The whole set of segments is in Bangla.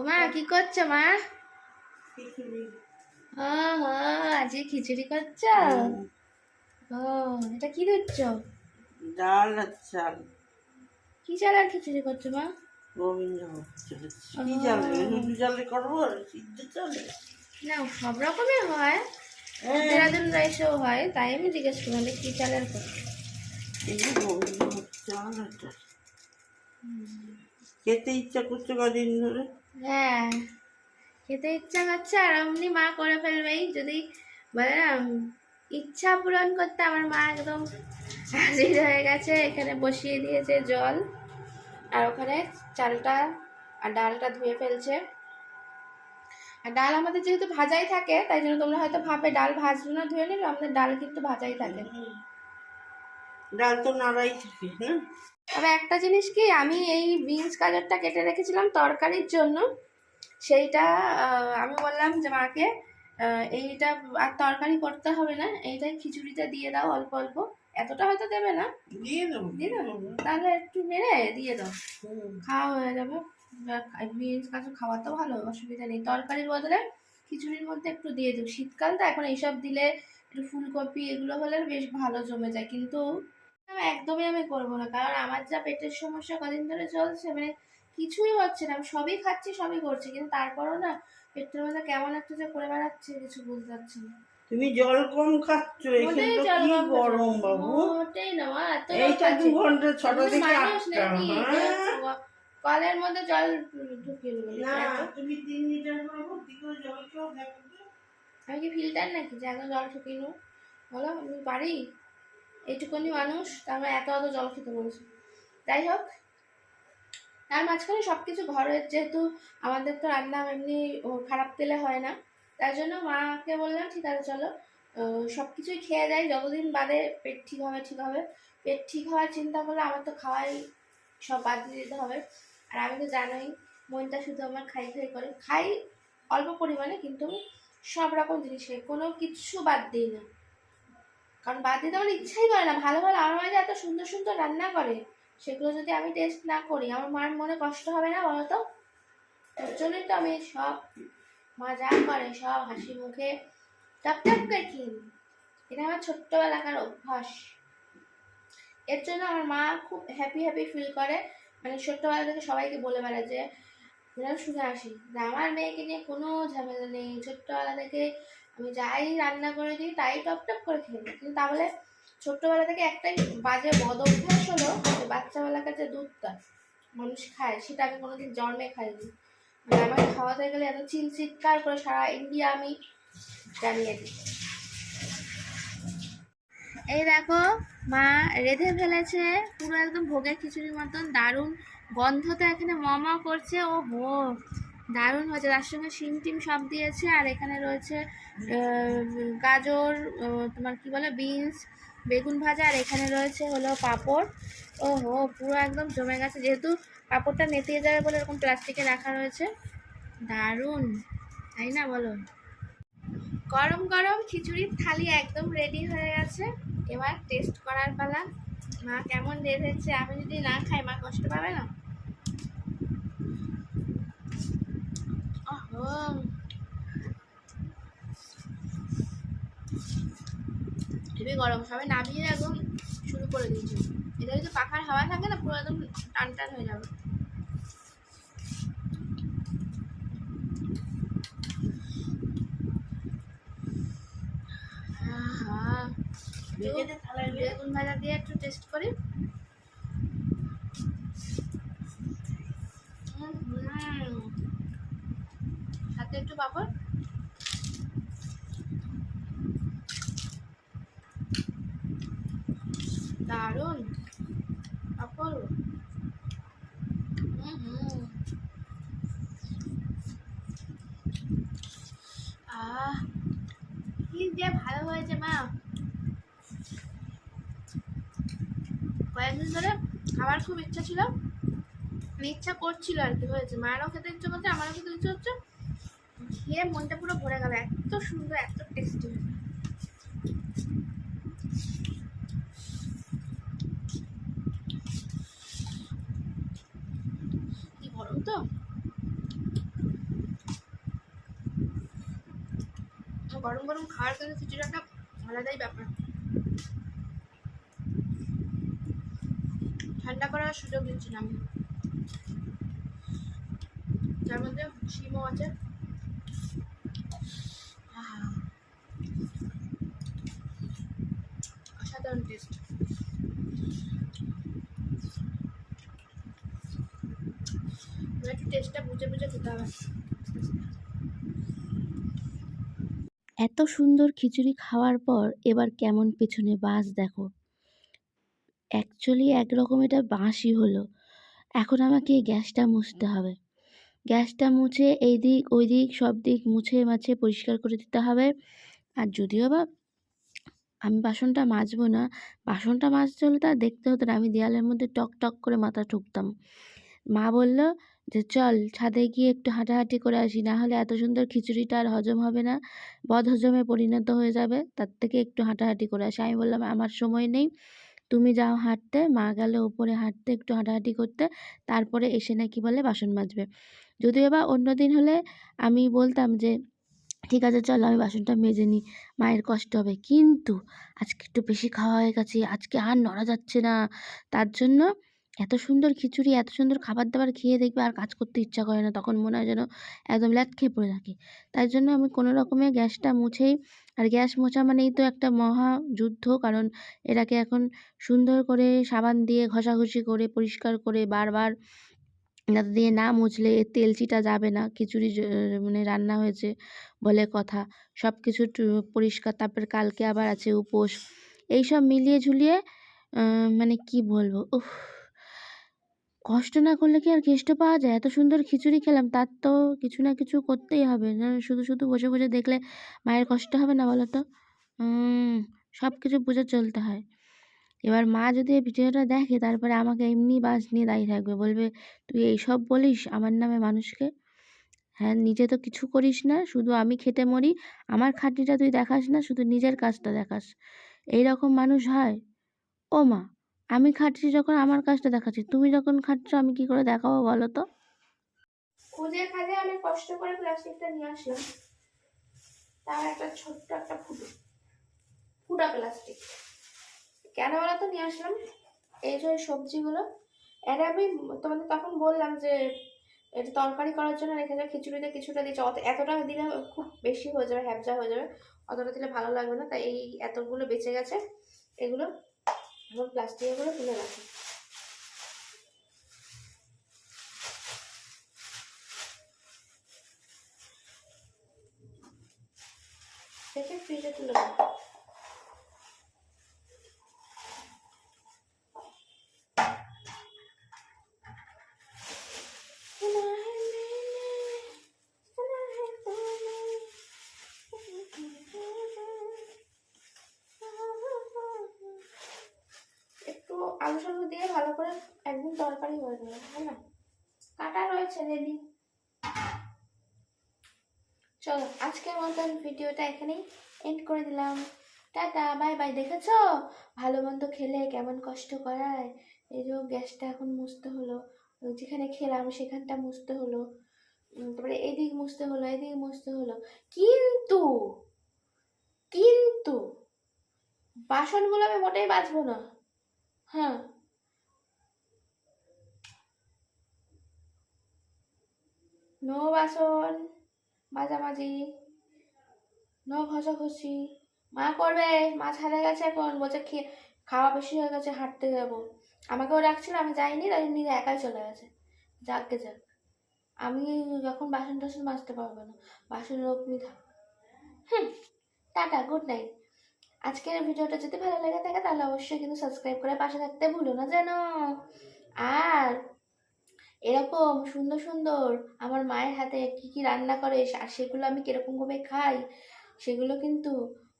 ও মা কি করছ মা? ও আজকে খিচুড়ি করছ? ও এটা কি দিচ্ছ? ডাল আর চাল। কি চাল আর খিচুড়ি করছ মা? কি চালে করব সিদ্ধ চালে? না সব রকমের হয়। হ্যাঁ। দেরাদুন রাইসও হয় তাই আমি জিজ্ঞেস করলাম কি চালের করছ? খেতে ইচ্ছা করছে কদিন ধরে। হ্যাঁ খেতে ইচ্ছা করছে আর অমনি মা করে ফেলবেই যদি বলে না ইচ্ছা পূরণ করতে আমার মা একদম হাজির হয়ে গেছে। এখানে বসিয়ে দিয়েছে জল আর ওখানে চালটা আর ডালটা ধুয়ে ফেলছে। আর ডাল আমাদের যেহেতু ভাজাই থাকে, তাই জন্য তোমরা হয়তো ভাবে ডাল ভাজলো না, ধুয়ে নিলে আমাদের ডাল কিন্তু ভাজাই থাকে। ডাল তো নাড়াই থাকে তবে একটা জিনিস কি আমি এই বিনস গাজরটা কেটে রেখেছিলাম তরকারির জন্য। সেইটা আমি বললাম যে মাকে এইটা আর তরকারি করতে হবে না এইটাই খিচুড়িতে দিয়ে দাও অল্প অল্প। এতটা হয়তো দেবে না। দিয়ে দেবো দিয়ে দেবো। তাহলে একটু মেরে দিয়ে দাও। খাওয়া হয়ে যাবে। বিনস গাজর খাওয়া তো ভালো অসুবিধা নেই। তরকারির বদলে খিচুড়ির মধ্যে একটু দিয়ে দিও শীতকাল তো এখন এইসব দিলে একটু ফুলকপি এগুলো হলে বেশ ভালো জমে যায়। কিন্তু একদমই আমি করব না। কারণ আমার যা পেটের সমস্যা কদিন ধরে চলছে মানে কিছুই হচ্ছে না। আমি সবই খাচ্ছি সবই করছি কিন্তু তারপরও না পেটের মধ্যে কেমন একটা যে করে বেড়াচ্ছে কিছু বুঝতে পারছি না। তুমি জল কম খাচ্ছ এখানে তো কি গরম বাবু? না মা, এত এইটা দু ঘণ্টা ছটা থেকে আটটা কলের মধ্যে জল ঢুকিয়ে দেবো না তুমি তিন লিটার করে ভর্তি করে জল খাও দেখো আমি কি ফিল্টার নাকি? যে জল ঠুকিয়ে নেব? বলো আমি পারি? এইটুকুনি মানুষ তারপরে এত অত জল খেতে বলছে। যাই হোক, তার মাঝখানে সব কিছু ঘরের যেহেতু আমাদের তো রান্না এমনি খারাপ তেলে হয় না, তার জন্য মাকে বললাম, ঠিক আছে, চলো। সব কিছুই খেয়ে যাই যতদিন বাদে পেট ঠিক হবে ঠিক হবে। পেট ঠিক হওয়ার চিন্তা করলে আমার তো খাওয়াই সব বাদ দিয়ে দিতে হবে। আর আমি তো জানোই, মনটা শুধু আমার খাই খাই করে। খাই অল্প পরিমাণে, কিন্তু সব রকম জিনিস খাই, কোনো কিছু বাদ দিই না। কারণ বাদ দিতে আমার ইচ্ছাই করে না। ভালো ভালো আমার মা যে এত সুন্দর সুন্দর রান্না করে, সেগুলো যদি আমি টেস্ট না করি, আমার মার মনে কষ্ট হবে না বলো তো ওর জন্যই তো আমি সব মা যা করে, সব হাসি মুখে টপ টপ করে খেয়ে এটা আমার ছোট্টবেলাকার অভ্যাস। এর জন্য আমার মা খুব হ্যাপি হ্যাপি ফিল করে। মানে ছোট্টবেলা থেকে সবাইকে বলে বেড়ায় যে শুনে আসি। আমার মেয়েকে নিয়ে কোনো ঝামেলা নেই। ছোট্টবেলা থেকে আমি যাই রান্না করে দিই, তাই টপ টপ করে খেয়ে নিই। কিন্তু তাহলে ছোট্টবেলা থেকে একটাই বাজে বদ অভ্যাস হলো বাচ্চাবেলাকার যে দুধটা মানুষ খায়, সেটা আমি কোনোদিন জন্মে খাইনি। মানে আমাকে খাওয়াতে গেলে এত চিল চিৎকার করে সারা ইন্ডিয়া আমি জানিয়ে দিই। এই দেখো, মা রেঁধে ফেলেছে, পুরো একদম ভোগের খিচুড়ির মতন, দারুণ গন্ধ তো এখানে ম করছে ও হো দারুণ হয়েছে তার সঙ্গে শিম টিম সব দিয়েছে, আর এখানে রয়েছে গাজর তোমার কি বলে, বিনস, বেগুন ভাজা, আর এখানে রয়েছে হলো পাঁপড়। ও হো পুরো একদম জমে গেছে। যেহেতু পাঁপড়টা নেতিয়ে যাবে বলে এরকম প্লাস্টিকে রাখা রয়েছে, দারুণ। তাই না বলো? গরম গরম খিচুড়ির থালি একদম রেডি হয়ে গেছে। এবার টেস্ট করার পালা। মা কেমন রেঁধেছে আমি যদি না খাই, মা কষ্ট পাবে না? হেবি গরম সবাই নামিয়ে একদম শুরু করে দিয়েছে এটা যদি পাখার হাওয়া থাকে না পুরো একদম টান টান হয়ে যাবে। বেগুন ভাজা দিয়ে একটু টেস্ট করি হুম। সাথে একটু পাপড়। হুম আহ, কি যে ভালো হয়েছে মা। কয়েকদিন ধরে খাবার খুব ইচ্ছা ছিল। মানে ইচ্ছা করছিল আর কি, হয়েছে। মায়েরও খেতে ইচ্ছে করছে, আমারও খেতে ইচ্ছে হচ্ছে খেয়ে মনটা পুরো ভরে গেল, এত সুন্দর, এত টেস্টি কি গরম তো? গরম গরম খাওয়ার জন্য খিচুড়ি একটা আলাদাই ব্যাপার। ঠান্ডা করার সুযোগ দিচ্ছিলাম না আমি। তার মধ্যে শিমও আছে। এত সুন্দর খিচুড়ি খাওয়ার পর এবার কেমন পেছনে বাস দেখো। অ্যাকচুয়ালি একরকম এটা বাঁশই হলো। এখন আমাকে গ্যাসটা মুছতে হবে। গ্যাসটা মুছে এই দিক, ওই দিক, সব দিক মুছে মাছে পরিষ্কার করে দিতে হবে। আর যদিও বা আমি বাসনটা মাজবো না। বাসনটা মাজতে হলে তার দেখতে হতো না। আমি দেয়ালের মধ্যে টক টক করে মাথা ঠুকতাম। মা বলল যে, চল ছাদে গিয়ে একটু হাঁটাহাঁটি করে আসি। না হলে এত সুন্দর খিচুড়িটা আর হজম হবে না। বদ হজমে পরিণত হয়ে যাবে। তার থেকে একটু হাঁটাহাঁটি করে আসি। আমি বললাম, আমার সময় নেই। তুমি যাও হাঁটতে। মা গেলে উপরে হাঁটতে একটু হাঁটাহাঁটি করতে। তারপরে এসে নাকি বলে বাসন মাজবে। যদিও বা অন্য দিন হলে আমি বলতাম যে ঠিক আছে, চলো আমি বাসনটা মেজে নিই। মায়ের কষ্ট হবে। কিন্তু আজকে একটু বেশি খাওয়া হয়ে গেছে, আজকে আর নড়া যাচ্ছে না। তার জন্য এত সুন্দর খিচুড়ি, এত সুন্দর খাবার দাবার খেয়ে দেখবে আর কাজ করতে ইচ্ছা করে না। তখন মনে হয় যেন একদম ল্যাট খেয়ে পড়ে থাকে। তাই জন্য আমি কোনো রকমে গ্যাসটা মুছেই, আর গ্যাস মোছা মানেই তো একটা মহা যুদ্ধ। কারণ এটাকে এখন সুন্দর করে সাবান দিয়ে ঘষাঘষি করে, পরিষ্কার করে বারবার যাতে দিয়ে না মুছলে এর তেল চিটা যাবে না, খিচুড়ি মানে রান্না হয়েছে বলে কথা। সব কিছু পরিষ্কার, তারপর কালকে আবার আছে উপোস। এই সব মিলিয়ে ঝুলিয়ে মানে কি বলব, উফ। কষ্ট না করলে কি আর কেষ্ট পাওয়া যায়? এত সুন্দর খিচুড়ি খেলাম, তার তো কিছু না কিছু করতেই হবে। না, শুধু শুধু বসে বসে দেখলে মায়ের কষ্ট হবে না বলো তো? সব কিছু বুঝে চলতে হয়। এবার মা যদি এই ভিডিওটা দেখে, তারপরে আমাকে এমনি বাস নিয়ে দাঁড়িয়ে থাকবে। বলবে, তুই এইসব বলিস আমার নামে মানুষকে? হ্যাঁ নিজে তো কিছু করিস না, শুধু আমি খেটে মরি, আমার খাটনিটা তুই দেখাস না, শুধু নিজের কাজটা দেখাস। এই রকম মানুষ হয়? ও মা, আমি খাটছি যখন আমার কাজটা দেখাচ্ছি, তুমি যখন খাটছো, আমি কি করে দেখাবো বলো তো? খুঁজে খাজে অনেক কষ্ট করে প্লাস্টিকটা নিয়ে আসলাম তার একটা ছোট্ট একটা ফুটো, ফুটা প্লাস্টিক। কেন তো নিয়ে আসলাম। এই যে সবজিগুলো। এটা আমি তোমাদের তখন বললাম যে এটা তরকারি করার জন্য রেখে যাও, খিচুড়িতে কিছুটা দিচ্ছে। অত এতটা দিলে খুব বেশি হয়ে যাবে, হ্যাবজা হয়ে যাবে। অতটা দিলে ভালো লাগবে না। তাই এই এতগুলো বেঁচে গেছে। এগুলো এখন প্লাস্টিকগুলো তুলে রেখে। ফ্রিজে তুলে রাখি। তরকারি হয়ে যাবে তাই না? কাটা রয়েছে, রেডি। চলো, আজকের মতন ভিডিওটা এখানেই এন্ড করে দিলাম। টাটা, বাই বাই, দেখেছ? ভালো মন্দ খেলে কেমন কষ্ট করায়? এই যে গ্যাসটা এখন মুছতে হলো। যেখানে খেলাম, সেখানটা মুছতে হলো। তারপরে এদিক মুছতে হলো, এদিক মুছতে হলো। কিন্তু কিন্তু, বাসনগুলো আমি মোটেই বাঁচবো না। হ্যাঁ নো বাসন, মাঝামাঝি, নো ঘষাঘষি। মা করবে, মা ছাদে গেছে এখন, বলছে খেয়ে, খাওয়া বেশি হয়ে গেছে, হাঁটতে যাব। আমাকেও ডাকছিল, আমি যাইনি, তাই নিজে একাই চলে গেছে। যাককে যাক। আমি যখন বাসন টাসন মাজতে পারব না। বাসন রকমই থাক। হুম, টাটা গুড নাইট আজকের ভিডিওটা যদি ভালো লেগে থাকে, তাহলে অবশ্যই কিন্তু সাবস্ক্রাইব করে পাশে থাকতে ভুলো না যেন। এরকম সুন্দর সুন্দর আমার মায়ের হাতে কি কি রান্না করে, আর সেগুলো আমি কীরকমভাবে খাই, সেগুলো কিন্তু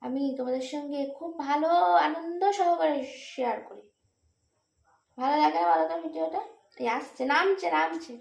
আমি তোমাদের সঙ্গে খুব ভালো আনন্দ সহকারে শেয়ার করি। ভালো লাগে বলো তো ভিডিওটা? এই আসছে, নামছে নামছে।